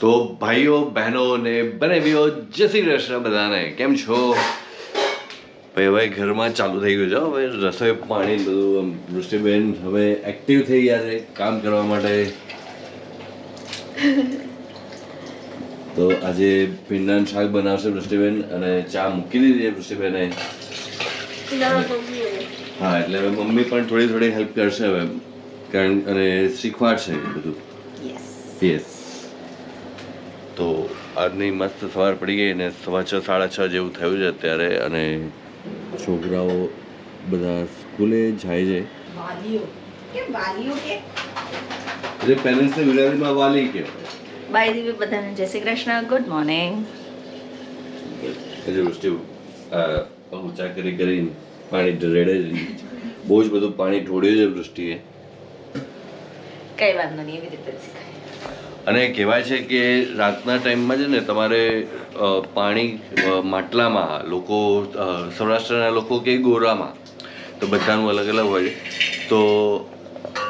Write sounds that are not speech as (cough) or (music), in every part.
તો ભાઈઓ બહેનો ને બનેવીઓ જય શ્રી કૃષ્ણ બધાને. કેમ છો? ભાઈ હવે ઘરમાં ચાલુ થઈ ગયું છે. હવે રસોઈ પાણી બધું વૃષ્ટિબેન હવે એક્ટિવ થઈ ગયા છે કામ કરવા માટે. (laughs) તો આજે ભીંડાનું શાક બનાવશે વૃષ્ટિબેન અને ચા મૂકી દીધી છે વૃષ્ટિબેને હા એટલે હવે મમ્મી પણ થોડી થોડી હેલ્પ કરશે હવે. કારણ અને શીખવાડશે બધું. યસ તો આજની મસ્ત સવાર પડી ગઈ અને સવા છ સાડા છ જેવું થયું છે અત્યારે અને છોકરાઓ બધા સ્કૂલે જાય છે. એટલે પેરેન્ટ્સને ગુજરાતીમાં વાલી કહેવાય બાય ધી બધાને જય શ્રી કૃષ્ણ. ગુડ મોર્નિંગ વૃષ્ટિ ઊંચા કરી કરીને પાણી રેડે છે બહુ જ બધું પાણી ઢોળ્યું છે વૃષ્ટિએ. કઈ વાંધો નહીં એવી રીતે અને કહેવાય છે કે રાતના ટાઈમમાં છે ને તમારે પાણી માટલામાં, લોકો સૌરાષ્ટ્રના લોકો કે ગોરામાં, તો બધાનું અલગ અલગ હોય. તો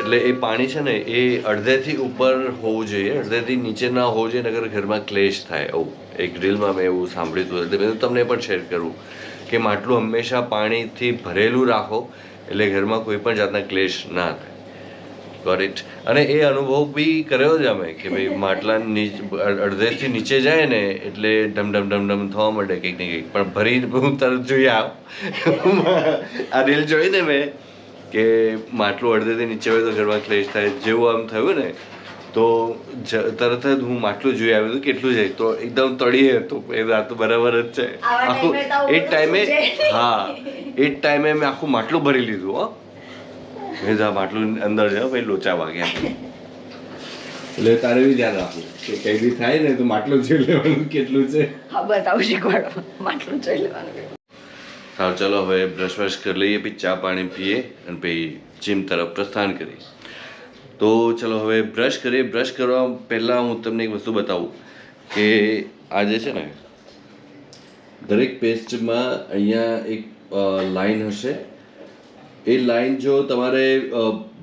એટલે એ પાણી છે ને એ અડધેથી ઉપર હોવું જોઈએ, અડધેથી નીચે ના હોવું જોઈએ નગર ઘરમાં ક્લેશ થાય આવું. એક રીલમાં મેં એવું સાંભળ્યું હતું. એટલે મેં તમને પણ શેર કરું કે માટલું હંમેશા પાણીથી ભરેલું રાખો, એટલે ઘરમાં કોઈ પણ જાતના ક્લેશ ના થાય. ગોટ ઇટ અને એ અનુભવ બી કર્યો જ અમે કે ભાઈ માટલા અડધેથી નીચે જાય ને એટલે ડમ ડમ ડમ ડમ થવા માંડે કંઈક ને કંઈક. પણ ભરી હું તરત જોઈ આવ. આ રીલ જોઈને મેં કે માટલું અડધેથી નીચે હોય તો ઘરમાં ક્લેશ થાય જેવું આમ થયું ને તો તરત જ હું માટલું જોઈ આવ્યું હતું કેટલું જાય. તો એકદમ તળીએ હતું એ આ તો બરાબર જ છે. આખું એ જ ટાઈમે હા એ જ ટાઈમે મેં આખું માટલું ભરી લીધું હો. આ માટલું અંદર જાઓ પછી લોચા વાગ્યા એટલે તારે બી ધ્યાન રાખવું કે કઈ બી થાય ને તો માટલું જોઈ લેવાનું કેટલું છે. હા બતાવું શીખવાડો. માટલું જોઈ લેવાનું. સારું ચાલો હવે બ્રશ બ્રશ કરી લઈએ પછી ચા પાણી પીએ અને પછી જીમ તરફ પ્રસ્થાન કરીએ. તો ચલો હવે બ્રશ કરીએ. બ્રશ કરવા પહેલાં હું તમને એક વસ્તુ બતાવું કે આજે છે ને દરેક પેસ્ટમાં અહીંયા એક લાઈન હશે. એ લાઈન જો તમારે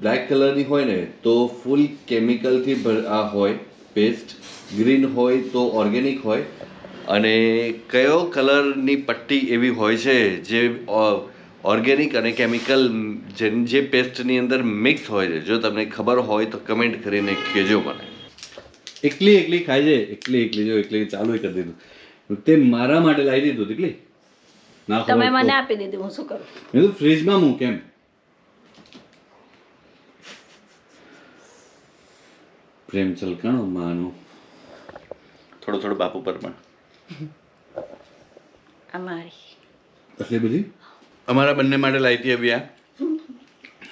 બ્લેક કલરની હોય ને, તો ફૂલ કેમિકલથી આ હોય પેસ્ટ ગ્રીન હોય તો ઓર્ગેનિક હોય. અને કયો કલરની પટ્ટી એવી હોય છે જે ઓર્ગેનિક અને કેમિકલ જે જે પેસ્ટની અંદર મિક્સ હોય છે? જો તમને ખબર હોય તો કમેન્ટ કરીને કહેજો મને. એકલી એકલી ખાય છે એકલી એકલી જો, એકલી ચાલુ કરી દીધું. તે મારા માટે લાવી દીધું એકલી તમે મને આપી દીધી હું શું કરું? મેં ફ્રીજમાં મૂક એમ. પ્રેમ છલકાણો માનો. થોડો થોડો બાપુ પર પણ. અમારી. આટલી બધી? અમારા બંને માટે લાવી હતી આ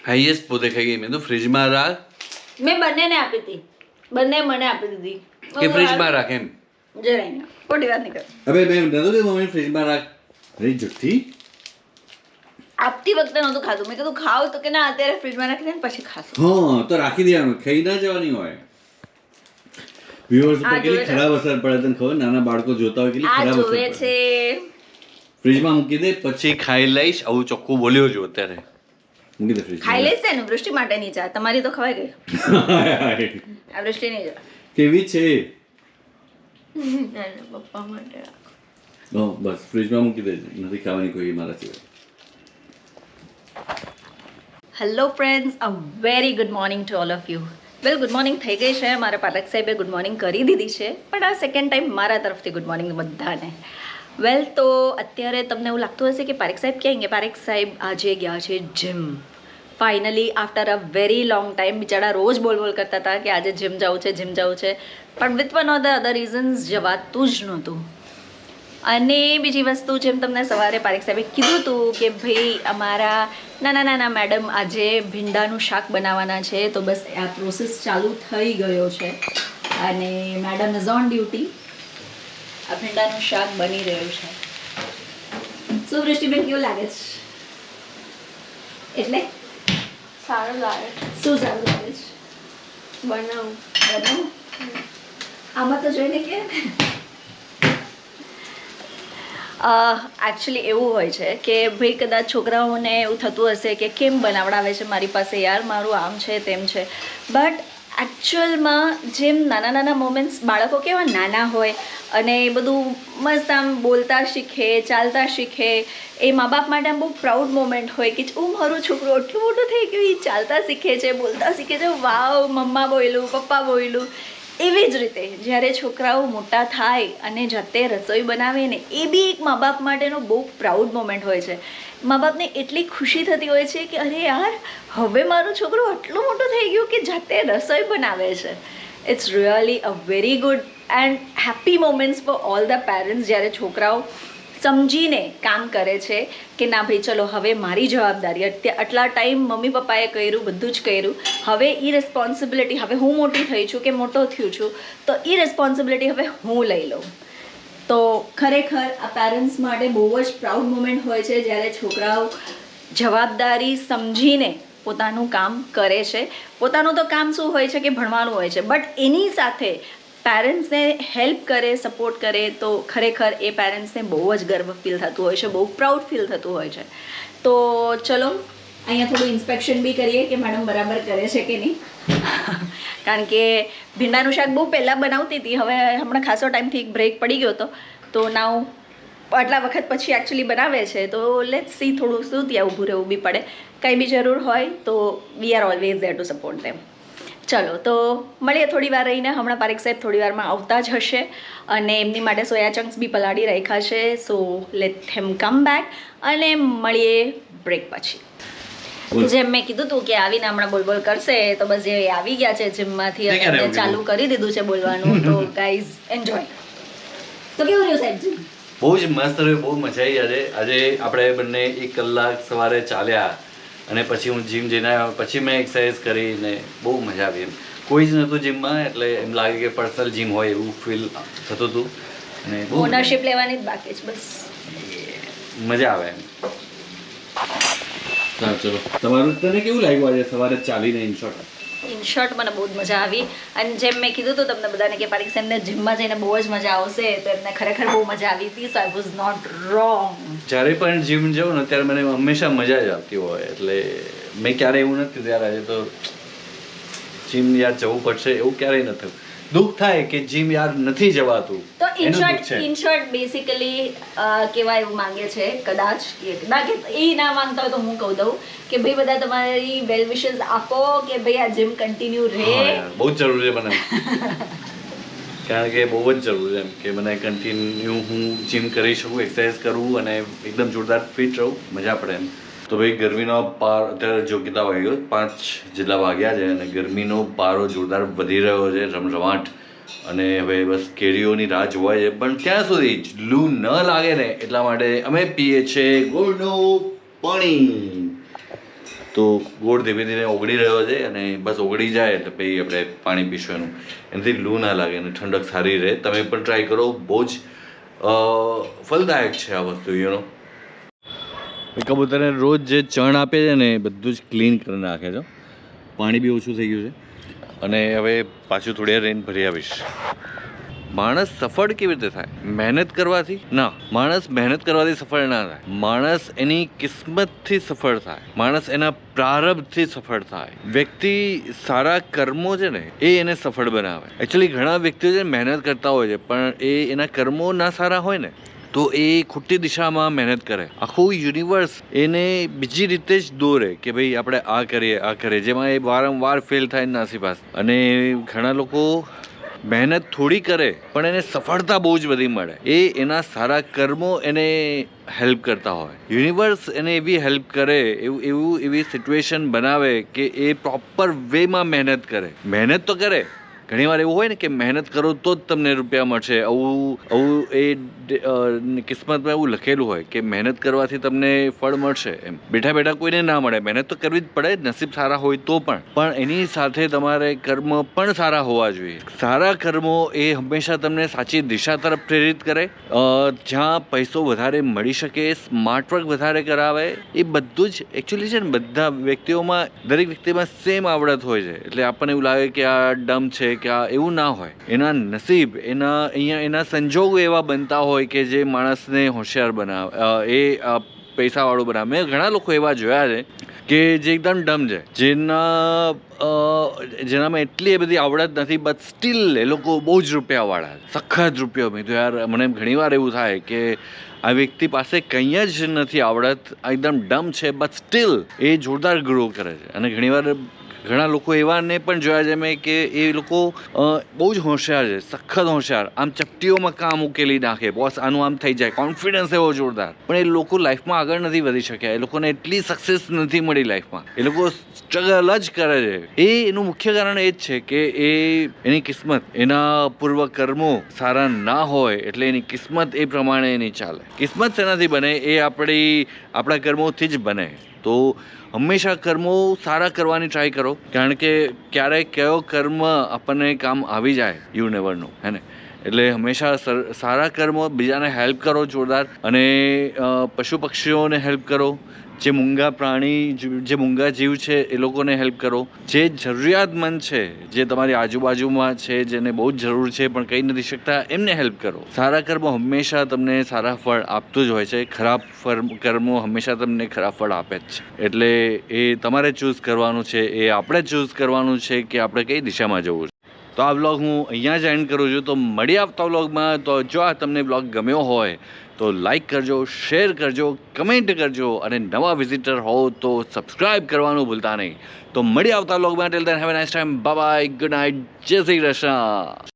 હાઈએસ્ટ પોતે ખાઈ ગઈ. મેં તો ફ્રીજમાં રાખ. મેં બંનેને આપી હતી. બંને મને આપી દીધી. કે ફ્રીજમાં રાખ એમ. જરાય ના. ખોટી વાત નહીં કર. અબે મેં નતું કે મમ્મી ફ્રીજમાં રાખ. અરે જુઠ્ઠી? આપતી વખતે નહોતું ખાધું. મેં કીધું ખાવ તો કે ના અત્યારે ફ્રીજમાં રાખી દે ને પછી ખાશું. હા તો રાખી દેવાનું. ખાઈ ના જવાની હોય. વ્યુઅર્સ પર કેટલી ખરાબ અસર પડે તને ખબર? નાના બાળકો જોતા હોય કેટલી ખરાબ અસર પડે છે. ફ્રીજમાં મૂકી દે પછી ખાઈ લઈશ. આવું ચોખ્ખું બોલ્યો છું અત્યારે. મૂકી દે ફ્રીજ ખાઈ લઈશ ને? વૃષ્ટિ માટે નહીં ચા તમારી તો ખવાઈ ગઈ. (laughs) આ વૃષ્ટિની કેવી છે? (laughs) પપ્પા માટે. બસ ફ્રીજમાં મૂકી દેજો નથી ખાવાની કોઈ મારા સિવાય hello friends a very good morning to all of you well good morning થઈ ગઈ છે મારા પાલક સાહેબે ગુડ મોર્નિંગ કરી દીધી છે પણ આ સેકન્ડ ટાઈમ મારા તરફથી ગુડ મોર્નિંગ બધાને વેલ તો અત્યારે તમને એવું લાગતું હશે કે પારેખ સાહેબ ક્યાં ગયા પારેખ સાહેબ આજે ગયા છે gym finally after a very long time બિચારા રોજ બોલ બોલ કરતા હતા કે આજે જીમ જવું છે જીમ જવું છે પણ with one of the other reasons જવાતું જ નહોતું અને બીજી વસ્તુ જેમ તમને સવારે પારેખ સાહેબે કીધું હતું કે ભાઈ અમારા નાના નાના મેડમ આજે ભીંડાનું શાક બનાવવાના છે તો બસ આ પ્રોસેસ ચાલુ થઈ ગયો છે. અને મેડમ ઇઝ ઓન ડ્યુટી આ ભીંડાનું શાક બની રહ્યું છે. શું વૃષ્ટિબેન કેવું લાગે છે? એટલે? સારું લાગે શું સારું લાગે છે? બનાવું. બનાવું? આમાં તો જોઈને કે? એકચ્યુઅલી એવું હોય છે કે ભાઈ કદાચ છોકરાઓને એવું થતું હશે કે કેમ બનાવડાવે છે મારી પાસે યાર, મારું આમ છે, તેમ છે. બટ એકચ્યુઅલમાં જેમ નાના નાના મોમેન્ટ્સ બાળકો કેવા નાના હોય અને એ બધું મસ્ત આમ બોલતા શીખે, ચાલતા શીખે, એ મા બાપ માટે આમ બહુ પ્રાઉડ મોમેન્ટ હોય કે હું મારું છોકરું એટલું મોટું થઈ ગયું એ ચાલતા શીખે છે, બોલતા શીખે છે, વાવ, મમ્મા બોલ્યું પપ્પા બોલ્યું એવી જ રીતે, જ્યારે છોકરાઓ મોટા થાય અને જાતે રસોઈ બનાવે ને, એ બી એક મા બાપ માટેનો બહુ પ્રાઉડ મોમેન્ટ હોય છે. મા બાપને એટલી ખુશી થતી હોય છે કે, અરે યાર, હવે મારો છોકરો આટલો મોટું થઈ ગયું કે જાતે રસોઈ બનાવે છે. It's really a very good and happy moments for all the parents જ્યારે છોકરાઓ સમજીને કામ કરે છે કે ના ભાઈ, ચલો હવે મારી જવાબદારી અત્યારે આટલા ટાઈમ મમ્મી પપ્પાએ કર્યું, બધું જ કર્યું. હવે એ રિસ્પોન્સિબિલિટી હવે હું મોટી થઈ છું કે મોટો થયું છું, તો એ રિસ્પોન્સિબિલિટી હવે હું લઈ લઉં. તો ખરેખર આ પેરેન્ટ્સ માટે બહુ જ પ્રાઉડ મુમેન્ટ હોય છે જ્યારે છોકરાઓ જવાબદારી સમજીને પોતાનું કામ કરે છે. પોતાનું તો કામ શું હોય છે કે ભણવાનું હોય છે. બટ એની સાથે પેરેન્ટ્સને હેલ્પ કરે સપોર્ટ કરે તો ખરેખર એ પેરેન્ટ્સને બહુ જ ગર્વ ફીલ થતું હોય છે બહુ પ્રાઉડ ફીલ થતું હોય છે. તો ચલો અહીંયા થોડું ઇન્સ્પેક્શન બી કરીએ કે મેડમ બરાબર કરે છે કે નહીં. (laughs) કારણ કે ભીંડાનું શાક બહુ પહેલાં બનાવતી હતી હવે હમણાં ખાસો ટાઈમથી એક બ્રેક પડી ગયો હતો. તો નાવ આટલા વખત પછી એકચ્યુઅલી બનાવે છે તો લેટ સી થોડું શું ત્યાં ઊભું રહેવું બી પડે. કંઈ બી જરૂર હોય તો we are always there to support them ચલો તો મળીએ થોડી વાર રહીને. હમણાં પારેખ સાહેબ થોડી વારમાં આવતા જ હશે અને એમની માટે સોયા ચંક્સ બી પલાળી રાખ્યા છે. સો લેટ હેમ કમ બેક અને મળીએ બ્રેક પછી. જેમ મેં કીધું હતું કે આવીને હમણાં બોલ બોલ કરશે તો બસ જે આવી ગયા છે જીમમાંથી તે ચાલુ કરી દીધું છે બોલવાનું. તો (laughs) ગાઈઝ એન્જોય તો કેવું રહ્યું સાહેબ બહુ જ મસ્ત રહ્યું બહુ મજા આવી આજે. આજે આપણે બંને એક કલાક સવારે ચાલ્યા. અને પછી હું જીમ જઈને આવ્યો. પછી મેં એક્સરસાઇઝ કરીને બહુ મજા આવી એમ. કોઈ જ નહોતું જીમમાં એટલે એમ લાગે કે પર્સનલ જીમ હોય એવું ફીલ થતું હતું. અને બહુ ઓનરશિપ લેવાની જ બાકી છે બસ. મજા આવે એમ. સારું ચલો. તમારું તને કેવું લાગ્યું આજે? સવારે ચાલીને ઇન શોર્ટ ઇન શોર્ટ મને બહુ જ મજા આવી. અને જેમ મેં કીધું હતું તમને બધાને કે પારીક એમને જીમમાં જઈને બહુ જ મજા આવશે, તો એમને ખરેખર બહુ મજા આવી હતી so I was not wrong જ્યારે પણ જીમ જાઉં ને, ત્યારે મને હંમેશા મજા જ આવતી હોય. એટલે મેં ક્યારેય એવું નથી, ત્યારે આજે તો જીમ યાર જવું પડશે, એવું ક્યારેય નથી. દુઃખ થાય કે જીમ યાર નથી જવાતું. તો in short in short basically કેવા એવું માંગે છે કદાચ કે એ ના માંગતા હોય તો હું કહું દઉં કે ભાઈ બધા તમારી વેલ વિશેસ આપો કે ભાઈ આ જીમ કન્ટિન્યુ રહે. બહુ જ જરૂરી છે મને. (laughs) કારણ કે બહુ જ જરૂરી એમ કે મને કન્ટિન્યુ હું જીમ કરી શકું એક્સરસાઇઝ કરું અને એકદમ જોરદાર ફિટ રહું મજા પડે એમ. તો ભાઈ ગરમીનો પાર અત્યારે જો કેટલા વાગ્યો. પાંચ જેટલા વાગ્યા છે અને ગરમીનો પારો જોરદાર વધી રહ્યો છે, રમરમાટ. અને હવે બસ કેરીઓની રાહ જોવાય છે. પણ ત્યાં સુધી લૂ ન લાગે ને એટલા માટે અમે પીએ છીએ ગોળનું પાણી. તો ગોળ ધીમે ધીમે ઓગળી રહ્યો છે અને બસ ઓગળી જાય એટલે પછી આપણે પાણી પીશું. એનાથી લૂ ના લાગે અને ઠંડક સારી રહે. તમે પણ ટ્રાય કરો. બહુ જ ફલદાયક છે આ વસ્તુ યુ નો કબૂતરને રોજ જે ચણ આપે છે ને એ બધું જ ક્લીન કરી નાખે છે. પાણી બી ઓછું થઈ ગયું છે. અને હવે પાછું થોડી રેન ભરી આવીશ. માણસ સફળ કેવી રીતે થાય? મહેનત કરવાથી? ના, માણસ મહેનત કરવાથી સફળ ના થાય. માણસ એની કિસ્મતથી સફળ થાય. માણસ એના પ્રારબ્ધથી સફળ થાય. વ્યક્તિ સારા કર્મો છે ને, એ એને સફળ બનાવે. એકચ્યુઅલી ઘણા વ્યક્તિઓ છે મહેનત કરતા હોય છે, પણ એ એના કર્મો ના સારા હોય ને તો એ ખોટી દિશામાં મહેનત કરે. આખું યુનિવર્સ એને બીજી રીતે જ દોરે કે ભાઈ આપણે આ કરીએ આ કરીએ. જેમાં એ વારંવાર ફેલ થાય નાસીપાસ અને ઘણા લોકો મહેનત થોડી કરે, પણ એને સફળતા બહુ જ બધી મળે. એ એના સારા કર્મો એને હેલ્પ કરતા હોય. યુનિવર્સ એને એવી હેલ્પ કરે, એવું એવું એવી સિચ્યુએશન બનાવે કે એ પ્રોપર વેમાં મહેનત કરે. મહેનત તો કરે ઘણી વાર એવું હોય ને કે મહેનત કરો તો જ તમને રૂપિયા મળશે. આવું આવું એ કિસ્મતમાં એવું લખેલું હોય કે મહેનત કરવાથી તમને ફળ મળશે એમ. બેઠા બેઠા કોઈને ના મળે. મહેનત તો કરવી જ પડે, નસીબ સારા હોય તો પણ. પણ એની સાથે તમારે કર્મ પણ સારા હોવા જોઈએ. સારા કર્મો એ હંમેશા તમને સાચી દિશા તરફ પ્રેરિત કરે. જ્યાં પૈસો વધારે મળી શકે, સ્માર્ટ વર્ક વધારે કરાવે, એ બધું જ એકચ્યુઅલી છે ને, બધા વ્યક્તિઓમાં, દરેક વ્યક્તિમાં સેમ આવડત હોય છે. એટલે આપણને એવું લાગે કે આ ડમ છે કે આ એવું ના હોય. એના નસીબ, એના, અહીંયા એના સંજોગો એવા બનતા હોય કે જે માણસને હોશિયાર બનાવે એ પૈસાવાળું બનાવે. મેં ઘણા લોકો એવા જોયા છે કે જે એકદમ ડમ છે. જેના જેનામાં એટલી બધી આવડત નથી બટ સ્ટીલ એ લોકો બહુ જ રૂપિયાવાળા. સખત રૂપિયો મેં તો યાર, મને ઘણીવાર એવું થાય કે આ વ્યક્તિ પાસે કંઈ જ નથી આવડત એકદમ ડમ છે બટ સ્ટીલ એ જોરદાર ગ્રો કરે છે. અને ઘણીવાર ઘણા લોકો એવાને પણ જોયા છે મેં કે એ લોકો બહુ જ હોશિયાર છે, સખત હોશિયાર. આમ ચપટીઓમાં કામ ઉકેલી નાખે. બોસ આનું આમ થઈ જાય. કોન્ફિડન્સ એવો જોરદાર. પણ એ લોકો લાઈફમાં આગળ નથી વધી શક્યા. એ લોકોને એટલી સક્સેસ નથી મળી લાઈફમાં એ લોકો સ્ટ્રગલ જ કરે છે. એ, એનું મુખ્ય કારણ એ જ છે કે એ, એની કિસ્મત, એના પૂર્વ કર્મો સારા ના હોય એટલે એની કિસ્મત એ પ્રમાણે એની ચાલે. કિસ્મત શેનાથી બને? એ આપણી, આપણા કર્મોથી જ બને. તો હંમેશા કર્મો સારા કરવાની ટ્રાય કરો. કારણ કે ક્યારેક કયો કર્મ આપણને કામ આવી જાય યુ નેવર હે ને? એટલે હંમેશા સારા કર્મો બીજાને હેલ્પ કરો જોરદાર. અને પશુ પક્ષીઓને હેલ્પ કરો. જે મૂંગા પ્રાણી જે મૂંગા જીવ છે, એ લોકોને હેલ્પ કરો. જે જરૂરિયાતમંદ છે, જે તમારી આજુબાજુમાં છે, જેને બહુ જ જરૂર છે, પણ કહી નથી શકતા, એમને હેલ્પ કરો. સારા કર્મો હંમેશા તમને સારા ફળ આપતું જ હોય છે. ખરાબ કર્મો હંમેશા તમને ખરાબ ફળ આપે જ છે. એટલે એ તમારે ચૂઝ કરવાનું છે, એ આપણે ચૂઝ કરવાનું છે કે આપણે કઈ દિશામાં જવું છે. તો આ બ્લોગ હું અહીંયા જ એન્ડ કરું છું. તો મળી આવતા બ્લોગમાં તો જો આ તમને બ્લોગ ગમ્યો હોય, તો લાઈક કરજો શેર કરજો કમેન્ટ કરજો, અને નવા વિઝિટર હો તો સબસ્ક્રાઈબ કરવાનું ભૂલતા નહીં. તો મળી આવતા બ્લોગમાં till then have nice time bye good night જય શ્રી કૃષ્ણ.